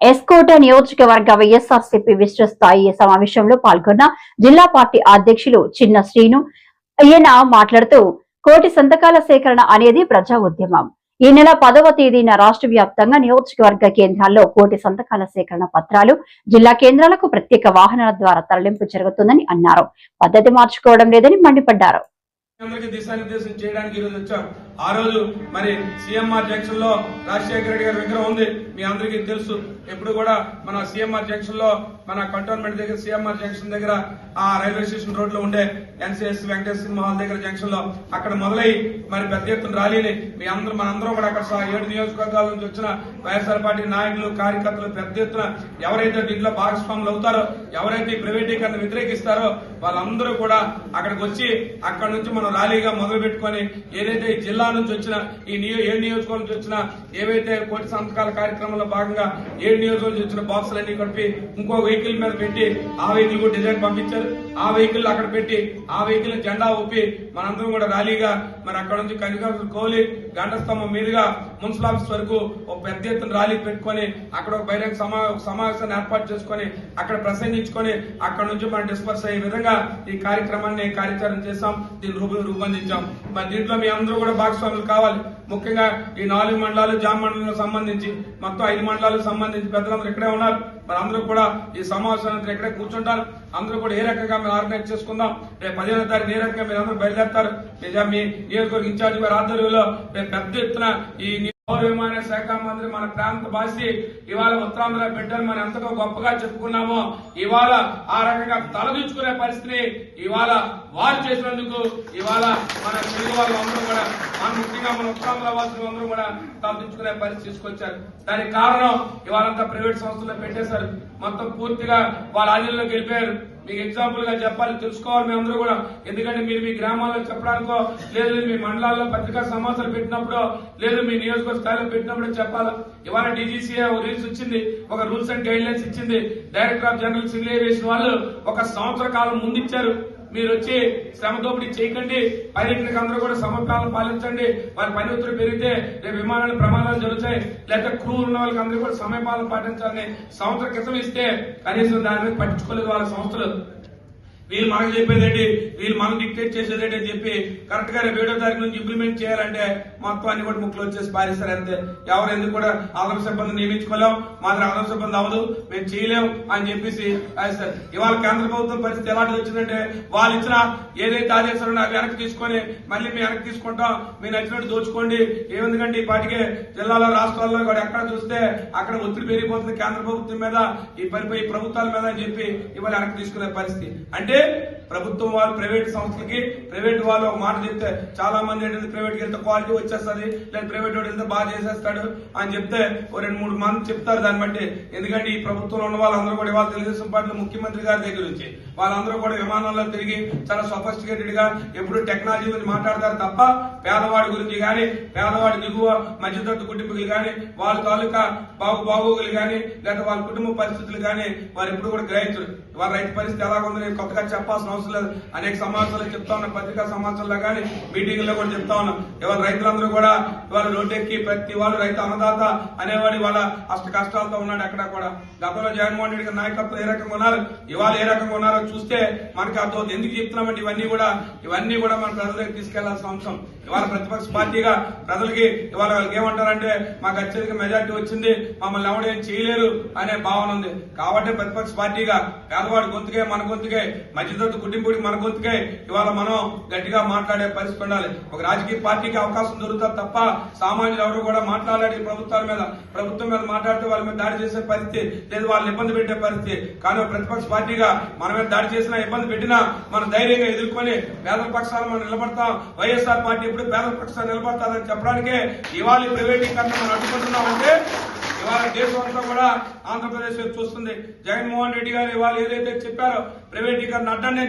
ఎస్కోట నియోజకవర్గ వైఎస్ఆర్సీపీ విస్తృత స్థాయి సమావేశంలో పాల్గొన్న జిల్లా పార్టీ అధ్యక్షులు చిన్న శ్రీను ఈయన మాట్లాడుతూ కోటి సంతకాల సేకరణ అనేది ప్రజా ఉద్యమం. ఈ నెల పదవ తేదీన రాష్ట్ర వ్యాప్తంగా నియోజకవర్గ కేంద్రాల్లో కోటి సంతకాల సేకరణ పత్రాలు జిల్లా కేంద్రాలకు ప్రత్యేక వాహనాల ద్వారా తరలింపు జరుగుతుందని అన్నారు. పద్ధతి మార్చుకోవడం లేదని మండిపడ్డారు. ఆ రోజు మరి సీఎంఆర్ జంక్షన్లో రాజశేఖర రెడ్డి గారి విగ్రహం ఉంది. మీ అందరికీ తెలుసు. ఎప్పుడు కూడా మన సీఎంఆర్ జంక్షన్లో మన కంటోన్మెంట్ దగ్గర సీఎంఆర్ జంక్షన్ దగ్గర ఆ రైల్వే స్టేషన్ రోడ్లో ఉండే ఎన్సీఎస్ వెంకటేశ్వర మహల్ దగ్గర జంక్షన్లో అక్కడ మొదలై మరి పెద్ద ఎత్తున ర్యాలీని మీ అందరూ మనందరం కూడా అక్కడ ఏడు నియోజకవర్గాల నుంచి వచ్చిన వైఎస్ఆర్ పార్టీ నాయకులు కార్యకర్తలు పెద్ద ఎత్తున ఎవరైతే దీంట్లో భాగస్వాములు అవుతారో ఎవరైతే ఈ ప్రైవేటీకరణ వ్యతిరేకిస్తారో వాళ్ళందరూ కూడా అక్కడికి వచ్చి అక్కడ నుంచి మనం ర్యాలీగా మొదలు పెట్టుకొని ఏదైతే ఈ జిల్లా నుంచి వచ్చిన ఈ నియో ఏడు నియోజకవర్గం నుంచి వచ్చిన ఏవైతే కోటి సంతకాల కార్యక్రమంలో భాగంగా ఏడు నియోజకవర్గం వచ్చిన బాక్సులన్నీ కలిపి ఇంకో వెహికల్ మీద పెట్టి ఆ వెహికల్ కూడా డిజైన్ పంపించారు. ఆ వెహికల్ అక్కడ పెట్టి ఆ వెహికల్ జెండా ఊపి మనందరం కూడా ర్యాలీగా మరి అక్కడ నుంచి కనికాసు కోలి గంట స్తంభం మీదుగా మున్సిపల్ ఆఫీస్ వరకు ఒక పెద్ద ఎత్తున ర్యాలీ పెట్టుకొని అక్కడ ఒక బహిరంగ సమా సమావేశాన్ని ఏర్పాటు చేసుకొని అక్కడ ప్రసంగించుకొని అక్కడ నుంచి మనం డిస్పర్స్ అయ్యే విధంగా ఈ కార్యక్రమాన్ని కార్యాచరణ చేశాం. దీన్ని రూపొందించాం. మరి దీంట్లో మీ అందరూ కూడా భాగస్వాములు కావాలి. ముఖ్యంగా ఈ నాలుగు మండలాలు జామ మండలం సంబంధించి మొత్తం ఐదు మండలాలకు సంబంధించి పెద్దలందరూ ఇక్కడే ఉన్నారు. మరి అందరూ కూడా ఈ సమావేశానికి ఇక్కడే కూర్చుంటారు. అందరూ కూడా ఏ రకంగా మీరు ఆర్గనైజ్ చేసుకుందాం? రేపు పదిహేనో తారీఖు ఏ రకంగా మీరు అందరూ బయలుదేరతారు? మీ నియోజకవర్గ ఇన్ఛార్జి గారి ఆధ్వర్యంలో రేపు పెద్ద ఎత్తున ఈ పౌర విమాన శాఖ మంత్రి మన ప్రాంత భాషి ఇవాళ ఉత్తరాంధ్ర బిడ్డలు మనం ఎంతగా గొప్పగా చెప్పుకున్నామో ఇవాళ ఆ రకంగా తలదించుకునే పరిస్థితి ఇవాళ వారు చేసినందుకు ఇవాళ మన తెలుగు వాళ్ళు అందరూ కూడా మనం ముఖ్యంగా మన ఉత్తరాంధ్ర వాసులు అందరూ కూడా తప్పించుకునే పరిస్థితి తీసుకొచ్చారు. దానికి కారణం ఇవాళంతా ప్రైవేట్ సంస్థల్లో పెట్టేశారు. మొత్తం పూర్తిగా వాళ్ళ ఆధీనంలోకి వెళ్ళిపోయారు మీకు ఎగ్జాంపుల్గా చెప్పాలి తెలుసుకోవాలి మేమందరూ అందరూ కూడా. ఎందుకంటే మీరు మీ గ్రామాల్లో చెప్పడానికో లేదు మీ మండలాల్లో పత్రికా సమాచారం పెట్టినప్పుడు లేదు మీ నియోజకవర్గ స్థాయిలో పెట్టినప్పుడు చెప్పాలి. ఇవాళ డీజీసీఏ ఒక రూల్స్ ఇచ్చింది ఒక రూల్స్ అండ్ గైడ్ లైన్స్ ఇచ్చింది. Director of general civil aviation వాళ్ళు ఒక సంవత్సర కాలం ముందు ఇచ్చారు. మీరు వచ్చి శ్రమ దోపిడీ చేయకండి. పర్యటనకు అందరూ కూడా సమపాలన పాలించండి. వారి పని ఒత్తిడి పెరిగితే రేపు విమానాలు ప్రమాదాలు జరుగుతాయి. లేకపోతే క్రూ ఉన్న వాళ్ళకి అందరూ కూడా సమయపాలన పాటించాలని సంవత్సరం క్రితం ఇస్తే కనీసం దాని మీద పట్టించుకోలేదు వాళ్ళ సంస్థలు. వీళ్ళు మనకు చెప్పేదేంటి వీళ్ళు మనం డిక్టేట్ చేసేదేంటి అని చెప్పి కరెక్ట్గా రేపు ఏడో తారీఖు నుంచి ఇంప్లిమెంట్ చేయాలంటే మొత్తం అన్ని కూడా ముక్కలు వచ్చేసి పారేస్తారు అంతే. ఎవరు ఎందుకు కూడా ఆదరణ సిబ్బంది నియమించుకోలేం? మాత్రం ఆదరణ సిబ్బంది అవ్వదు. మేము చేయలేం అని చెప్పేసి ఇవాళ కేంద్ర ప్రభుత్వం పరిస్థితి ఎలాంటిది వచ్చిందంటే వాళ్ళు ఇచ్చిన ఏదైతే ఆదేశాలు అవి వెనక్కి తీసుకొని మళ్ళీ మేము వెనక్కి తీసుకుంటాం. మీ నచ్చినట్టు దోచుకోండి. ఏముందుకంటే ఈ పాటికే జిల్లాలో రాష్ట్రాల్లో కూడా ఎక్కడ చూస్తే అక్కడ ఒత్తిడి పెరిగిపోతుంది కేంద్ర ప్రభుత్వం మీద ఈ పరిపై ప్రభుత్వాల మీద అని చెప్పి ఇవాళ వెనక్కి తీసుకునే పరిస్థితి. అంటే de ప్రభుత్వం వాళ్ళు ప్రైవేట్ సంస్థలకి ప్రైవేట్ వాళ్ళు ఒక మాట చెప్తే చాలా మంది ఏంటంటే ప్రైవేట్కి వెళ్తే క్వాలిటీ వచ్చేస్తుంది లేదా ప్రైవేట్ వాడు వెళ్తే బాగా చేసేస్తాడు అని చెప్తే ఓ రెండు మూడు మంది చెప్తారు దాన్ని బట్టి. ఎందుకంటే ఈ ప్రభుత్వంలో ఉన్న వాళ్ళందరూ కూడా ఇవాళ తెలుగుదేశం పార్టీ ముఖ్యమంత్రి గారి దగ్గర నుంచి వాళ్ళందరూ కూడా విమానాల్లో తిరిగి చాలా సొఫిస్టికేటెడ్గా ఎప్పుడు టెక్నాలజీ గురించి మాట్లాడతారు తప్ప పేదవాడి గురించి కానీ పేదవాడి దిగువ మధ్యతరగతి కుటుంబీకులు కానీ వాళ్ళ తాలూకా బాగు బాగోగులు కానీ లేదా వాళ్ళ కుటుంబ పరిస్థితులు కానీ వారు ఎప్పుడు కూడా గ్రహించరు. వాళ్ళ రైతు పరిస్థితి ఎలా ఉందని కొత్తగా చెప్పాల్సిన అవసరం అనేక సమాచారాలు చెప్తా ఉన్నా పత్రికా సమాచారంలో కానీ మీటింగ్లో కూడా చెప్తా ఉన్నాం. ఎవరు రైతులందరూ కూడా ఇవాళ రోడ్డెక్కి ప్రతి వాళ్ళు రైతు అన్నదాత అనేవాడు వాళ్ళ అష్ట కష్టాలతో ఉన్నాడు అక్కడ కూడా. గతంలో జగన్మోహన్ రెడ్డి నాయకత్వం ఏ రకంగా ఉన్నారు? ఇవాళ ఏ రకంగా ఉన్నారో చూస్తే మనకి అర్థం ఎందుకు చెప్తున్నామంటే ఇవన్నీ కూడా ఇవన్నీ కూడా మన ప్రజలకు తీసుకెళ్ళాల్సిన అంశం. ఇవాళ ప్రతిపక్ష పార్టీగా ప్రజలకి ఇవాళ వాళ్ళకి ఏమంటారంటే మాకు అత్యధిక మెజార్టీ వచ్చింది మమ్మల్ని ఎవరు ఏం చేయలేరు అనే భావన ఉంది. కాబట్టి ప్రతిపక్ష పార్టీగా పేదవాడి గొంతుకే మన గొంతుకే మధ్యతరగతి కుటుంబుడికి మన గొంతుకే ఇవాళ మనం గట్టిగా మాట్లాడే పరిస్థితి ఉండాలి. ఒక రాజకీయ పార్టీకి అవకాశం దొరుకుతా తప్ప సామాన్యులు ఎవరు కూడా మాట్లాడాలి ప్రభుత్వాల మీద. ప్రభుత్వం మీద మాట్లాడితే వాళ్ళ మీద దాడి చేసే పరిస్థితి లేదు వాళ్ళని ఇబ్బంది పెట్టే పరిస్థితి. కానీ ప్రతిపక్ష పార్టీగా మన మీద దాడి చేసినా ఇబ్బంది పెట్టినా మనం ధైర్యంగా ఎదుర్కొని పేదల పక్షాలు మనం నిలబడతాం. వైఎస్ఆర్ పార్టీ ఇప్పుడు పేదల పక్షాలు నిలబడతాదని చెప్పడానికే ఇవాళ ప్రైవేటీకరణ మనం అడ్డుకుంటున్నామంటే ఇవాళ దేశం అంతా కూడా ఆంధ్రప్రదేశ్ చూస్తుంది. జగన్మోహన్ రెడ్డి గారు ఇవాళ ఏదైతే చెప్పారో ప్రైవేటీకరణ అడ్డండి